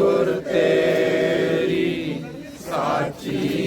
ਸਤਿਗੁਰ ਤੇਰੀ ਸਾਚੀ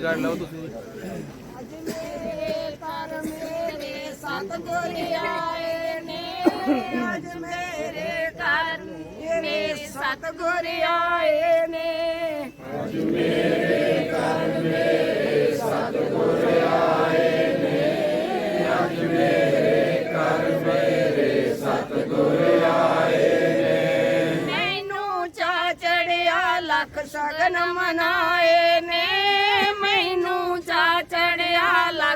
ਜਗਾੜ ਲਓ ਤੁਸੀਂ। ਅੱਜ ਮੇਰੇ ਘਰ ਮੇਰੇ ਸਤਿਗੁਰ ਆਏ ਨੇ ਅੱਜ ਮੇਰੇ ਘਰ ਮੇਰੇ ਸਤਿਗੁਰ ਆਏ ਨੇ ਮੈਨੂੰ ਚਾ ਚੜਿਆ, ਲੱਖ ਸਗਨ ਮਨਾਏ ਨੇ।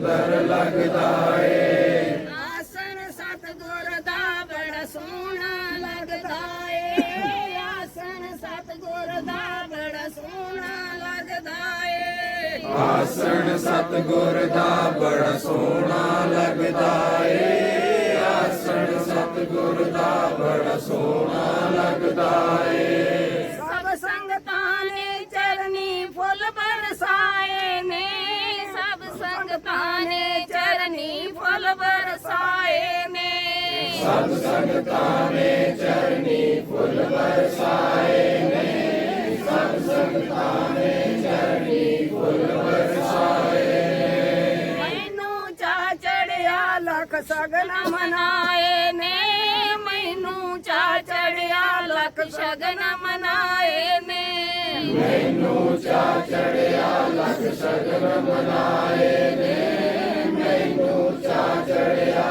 ਸੁੰਦਰ ਲੱਗਦਾ ਏ। ਆਸਣ ਸਤਗੁਰ ਦਾ ਬੜਾ ਸੋਹਣਾ ਲੱਗਦਾ ਏ। ਆਸਣ ਸਤਗੁਰ ਦਾ ਬੜਾ ਸੋਹਣਾ ਲੱਗਦਾ ਏ। ਆਸਣ ਸਤਗੁਰ ਦਾ ਬੜਾ ਸੋਹਣਾ ਲੱਗਦਾ ਏ। ਆਸਣ ਸਤਗੁਰ ਦਾ ਬੜਾ ਸੋਹਣਾ ਲੱਗਦਾ ਏ। ਸਭ ਸੰਗਤਾਂ ਨੇ ਚਰਨੀ ਫੁੱਲ ਬਰਸਾਏ ਨੇ ਸਭ ਸੰਗਤਾਂ ਨੇ ਚਰਨੀ ਫੁੱਲ ਬਰਸਾਏ ਮੈਨੂੰ ਚਾ ਚੜਿਆ ਲੱਖ ਸਗਨ ਮਨਾਏ ਨੇ ਮੈਨੂੰ ਚਾ ਚੜਿਆ ਲੱਖ ਸਗਨ ਮਨਾਏ ਨੇ ਮੈਨੂੰ ਚਾ ਚੜਿਆ ਲੱਖ ਸ਼ਗਨ ਮਨਾਏ ਨੇ ਮੈਨੂੰ ਚਾ ਚੜਿਆ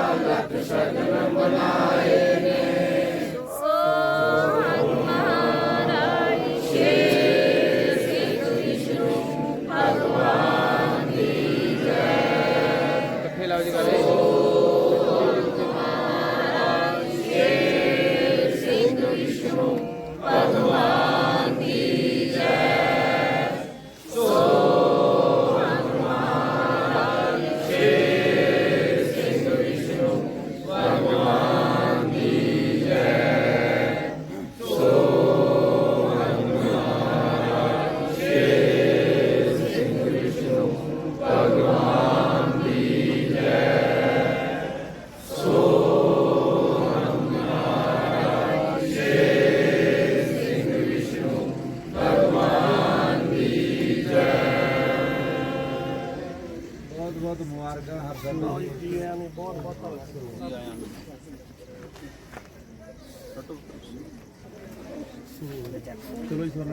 ਚਲੋ ਇਸ ਵਾਰ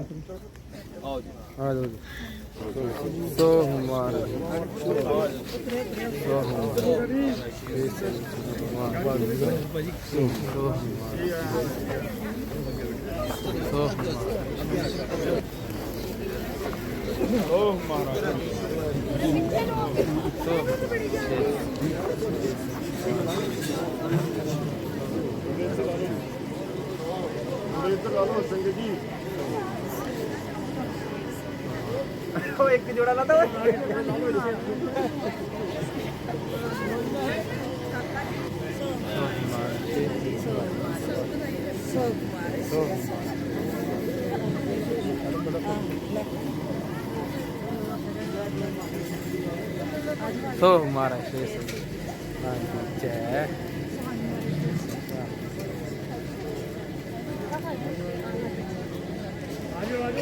ਆ ਜਾਓ ਜੀ। ਸੋ ਹਮਾਰ ਸੋ ਹਮਾਰ ਇਸ ਹਮਾਰ। ਸੋ ਸੋ ਹਮਾਰ ਉਹ ਇੱਕ ਜੋੜਾ ਲਾਤਾ ਓਏ ਸੋ ਹਮਾਰਾ ਸ਼ੇष ਹਾਂਜੀ ਜੈ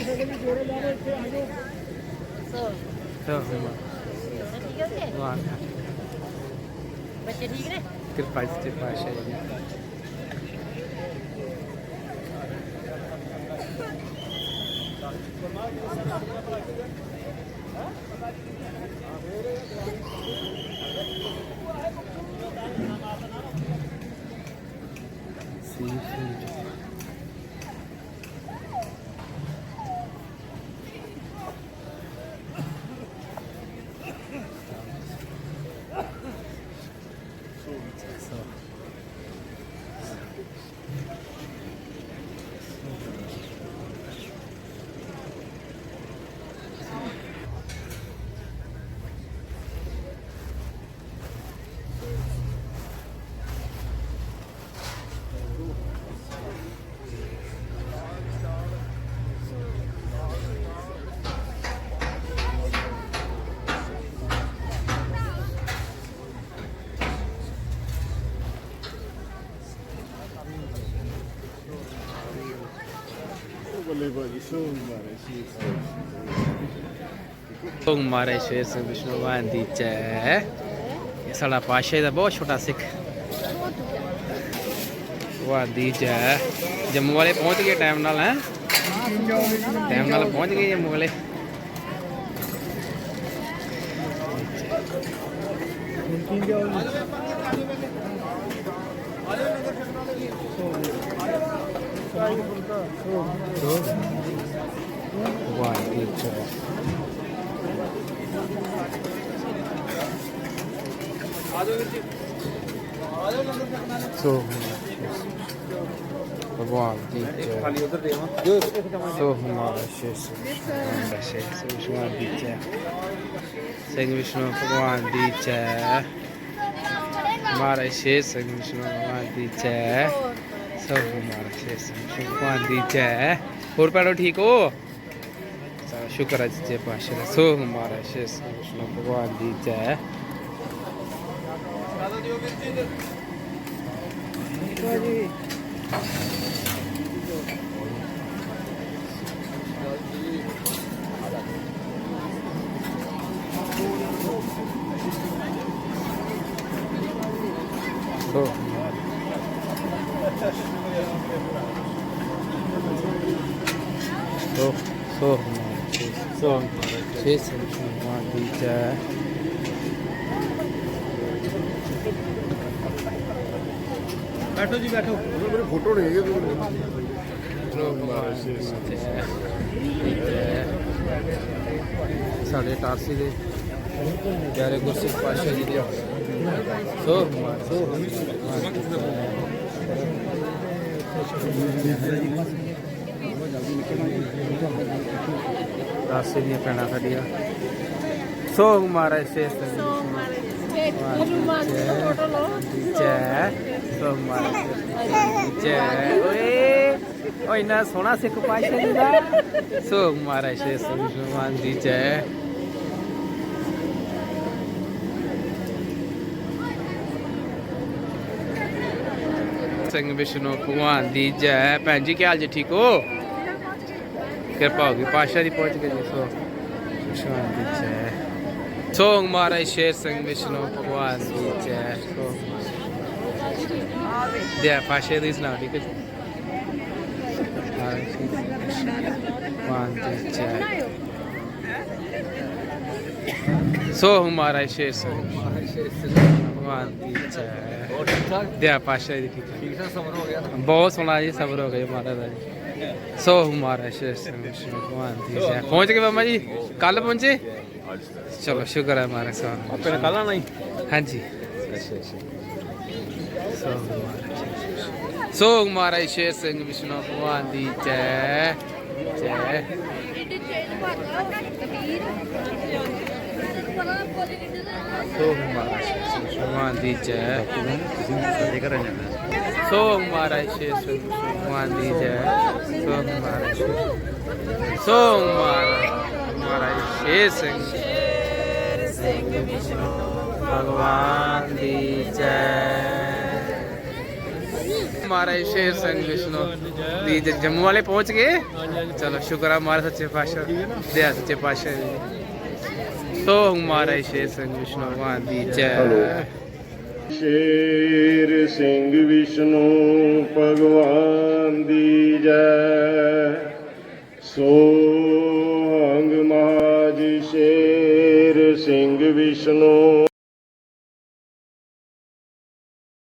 ਸੋ ਹਮਾਰਾ ਵਾਹ ਬੱਚੇ ਠੀਕ ਨੇ ਕਿਰਪਾ ਜੀ ਪਾਸ਼ਾ ਜੀ ਸੀ ਸੀ ਸੋ ਮਾਰੇ ਸ਼ੇਰ ਸਿੰਘ ਵਿਸ਼ਨੂੰ ਭਗਵਾਨ ਦੀ ਜੈ ਇਹ ਸਾਡਾ ਪਾਸ਼ਾ ਦਾ ਬਹੁਤ ਛੋਟਾ ਸਿੱਖ ਭਗਵਾਨ ਦੀ ਜੈ ਜੰਮੂ ਵਾਲੇ ਪਹੁੰਚ ਗਏ ਟਾਈਮ ਨਾਲ ਹੈ ਟਾਈਮ ਨਾਲ ਪਹੁੰਚ ਗਏ ਜੰਮੂ ਵਾਲੇ ਭਗਵਾਨ ਦੀ ਜੈ ਸੋ ਭਗਵਾਨ ਦੀ ਜੈ ਖਾਲੀ ਉਧਰ ਦੇਵਾਂ ਸੋ ਹਮਾਰਾ ਸ਼ੇਸ਼ ਹਮਾਰਾ ਸ਼ੇਸ਼ ਵਿਸ਼ਨੂੰ ਦੀ ਜੈ ਸਿੰਘ ਵਿਸ਼ਨੂੰ ਭਗਵਾਨ ਦੀ ਜੈ ਹਮਾਰਾ ਸ਼ੇਸ਼ ਸਿੰਘ ਵਿਸ਼ਨੂੰ ਭਗਵਾਨ ਦੀ ਜੈ ਸੋ ਹਮਾਰਾ ਸ਼ੇਸ਼ ਵਿਸ਼ਨੂੰ ਭਗਵਾਨ ਦੀ ਜੈ ਹੋਰ ਪੈਰੋ ਠੀਕ ਹੋ ਚਲੋ ਸ਼ੁਕਰ ਹੈ ਜੀ ਪਾਸ਼ਾ ਦਾ ਸੋ ਹਮਾਰਾ ਸ਼ੇਸ਼ ਸਿੰਘ ਵਿਸ਼ਨੂੰ ਭਗਵਾਨ ਦੀ ਜੈ ਸੋ ਸੋ ਸੋ ਸੋ ਛੇ ਸਿੰਘ ਭਗਵਾਨ ਦੀ ਜੈ ਬੈਠੋ ਜੀ ਬੈਠੋ ਮੇਰੇ ਫੋਟੋ ਨਹੀਂ ਹੈਗੇ ਸਾਡੇ ਟਾਰਸੀ ਦੇ ਪਿਆਰੇ ਗੁਰਸਿੱਖ ਪਾਤਸ਼ਾਹ ਜੀ ਦੇ ਸੋ ਸੋ ਟਾਰਸੀ ਦੀਆਂ ਭੈਣਾਂ ਸਾਡੀਆਂ। ਸੋ ਮਹਾਰਾਜ ਸੋ ਮਾਰੇ ਹਨੂਮਾਨ ਜੀ। ਦਾ ਫੋਟੋ ਲਓ। ਜੈ। ਸੋ ਮਹਾਰਾਜ ਜੈ। ਓਏ ਓਏ ਨਾ ਸੋਹਣਾ ਸਿੱਖ ਪਾਤਸ਼ਾਹ ਜੀ ਦਾ। ਸੋ ਮਹਾਰਾਜ ਸ਼ੇਸ਼ ਵਿਸ਼ਵਾਨ ਦੀ ਜੈ। ਸਿੰਘ ਵਿਸ਼ਨੂੰ ਭਗਵਾਨ ਦੀ ਜੈ। ਭੈਣ ਜੀ ਕੀ ਹਾਲ ਜੀ ਠੀਕ ਹੋ? ਕਿਰਪਾ ਹੋ ਗਈ ਪਾਸ਼ਾ ਦੀ ਪਹੁੰਚ ਜੀ ਸੋ ਵਿਸ਼ਵਾਨ ਦੀ ਜੈ। ਸੋ ਮਹਾਰਾਜ ਸ਼ੇਰ ਸਿੰਘ ਵਿਸ਼ਨੂੰ ਭਗਵਾਨ ਦੀ ਜੈ ਸੋ। ਦੇ ਪਾਸ਼ਾ ਦੀ ਸੁਣਾ ਠੀਕ ਹੈ ਭਗਵਾਨ ਦੀ ਜੈ। ਸੋ ਮਹਾਰਾਜ ਸ਼ੇਰ ਸਿੰਘ। ਭਗਵਾਨ ਦੀ ਜੈ। ਹੋਰ ਠੀਕ ਠਾਕ? ਦੇ ਪਾਸ਼ਾ ਦੀ ਠੀਕ ਠੀਕ। ਸਮਰ ਹੋ ਗਿਆ। ਬਹੁਤ ਸੋਹਣਾ ਜੀ ਸਬਰ ਹੋ ਗਿਆ ਮਹਾਰਾਜ ਦਾ ਜੀ। ਸੋ ਹਮਾਰਾ ਸ਼ੇਰ ਸਿੰਘ ਭਗਵਾਨ ਦੀ ਜੈ। ਪਹੁੰਚ ਗਏ ਬਾਬਾ ਜੀ? ਕੱਲ ਪਹੁੰਚੇ? ਚਲੋ ਸ਼ੁਕਰ ਹੈ ਮਾਰੇ ਸਾਹਿਬ ਆਪੇ ਕੱਲ ਆਣਾ ਹੀ। ਹਾਂਜੀ। ਅੱਛਾ ਅੱਛਾ। ਸੋ ਹਮਾਰਾ ਸ਼ੇਰ- ਸੋ ਹਮਾਰਾ ਸ਼ੇਰ ਸਿੰਘ ਵਿਸ਼ਨੂੰ ਭਗਵਾਨ ਦੀ ਜੈ। ਜੈ। ਸੋ ਮਹਾਰਾਜ ਸ਼ੇਰ ਦੀ ਜੈ ਸਾਡੇ ਘਰ ਜਾਣਾ ਸੋ ਹਮਾਰਾ ਸ਼ੇਰ ਸਿੰਘ ਭਗਵਾਨ ਦੀ ਜੈ ਸੋ ਹਮਾਰਾ ਸ਼ੇਰ- ਸੋ ਹਮਾਰਾ ਹਮਾਰਾ ਸਿੰਘ ਸਿੰਘ ਵਿਸ਼ਨੂੰ ਭਗਵਾਨ ਦੀ ਜੈ ਮਹਾਰਾਜ ਸ਼ੇਰ ਸਿੰਘ ਵਿਸ਼ਨੂੰ ਦੀ ਜੈ। ਜੰਮੂ ਵਾਲੇ ਪਹੁੰਚ ਗਏ ਚਲੋ ਸ਼ੁਕਰ ਹੈ ਮਹਾਰਾਜ ਸੱਚੇ ਪਾਤਸ਼ਾਹ ਦੇ ਸੱਚੇ ਪਾਤਸ਼ਾਹ ਜੀ ਸੋ ਮਹਾਰਾਜ ਸ਼ੇਰ ਸਿੰਘ ਵਿਸ਼ਨੂੰ ਭਗਵਾਨ ਦੀ ਜੈ ਸ਼ੇਰ ਸਿੰਘ ਵਿਸ਼ਨੂੰ ਭਗਵਾਨ ਦੀ ਜੈ ਸੋਹੰਗ ਮਹਾਜ ਸ਼ੇਰ ਸਿੰਘ ਵਿਸ਼ਨੂੰ